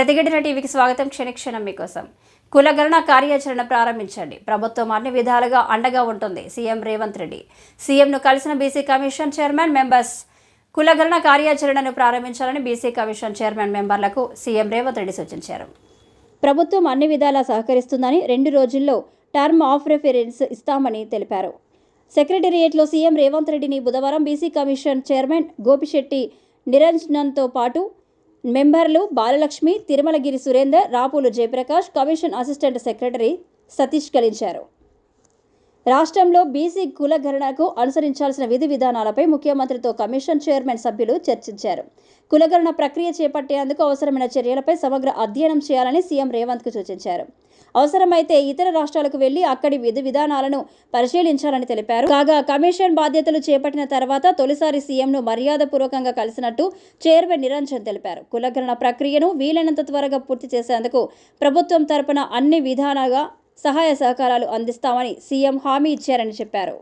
ప్రతిఘటన టీవీకి స్వాగతం. క్షణక్షణం మీకోసం. కులగణన కార్యాచరణ ప్రారంభించండి. ప్రభుత్వం అన్ని విధాలుగా అండగా ఉంటుంది. సీఎం రేవంత్ రెడ్డి. సీఎంను కలిసిన బీసీ కమిషన్ చైర్మన్ మెంబర్స్ కులగణన కార్యాచరణను ప్రారంభించాలని బీసీ కమిషన్ చైర్మన్ మెంబర్లకు సీఎం రేవంత్ రెడ్డి సూచించారు. ప్రభుత్వం అన్ని విధాలా సహకరిస్తుందని రెండు రోజుల్లో టర్మ్ ఆఫ్ రెఫరెన్స్ ఇస్తామని తెలిపారు. సెక్రటేరియట్లో సీఎం రేవంత్ రెడ్డిని బుధవారం బీసీ కమిషన్ చైర్మన్ గోపిశెట్టి నిరంజన్తో పాటు మెంబర్లు Balalakshmi Tirumalagiri Surender Rapulu Jayaprakash commission assistant secretary Satish కలించారు. రాష్ట్రంలో బీసీ కులగణనకు అనుసరించాల్సిన విధి విధానాలపై ముఖ్యమంత్రితో కమిషన్ చైర్మన్ సభ్యులు చర్చించారు. కులగణన ప్రక్రియ చేపట్టేందుకు అవసరమైన చర్యలపై సమగ్ర అధ్యయనం చేయాలని సీఎం రేవంత్కు సూచించారు. అవసరమైతే ఇతర రాష్ట్రాలకు వెళ్ళి అక్కడి విధి విధానాలను పరిశీలించాలని తెలిపారు. కాగా కమిషన్ బాధ్యతలు చేపట్టిన తర్వాత తొలిసారి సీఎంను మర్యాదపూర్వకంగా కలిసినట్టు చైర్మన్ నిరంజన్ తెలిపారు. కులగ్రహణ ప్రక్రియను వీలైనంత త్వరగా పూర్తి చేసేందుకు ప్రభుత్వం తరపున అన్ని విధానాలుగా సహాయ సహకారాలు అందిస్తామని సీఎం హామీ ఇచ్చారని చెప్పారు.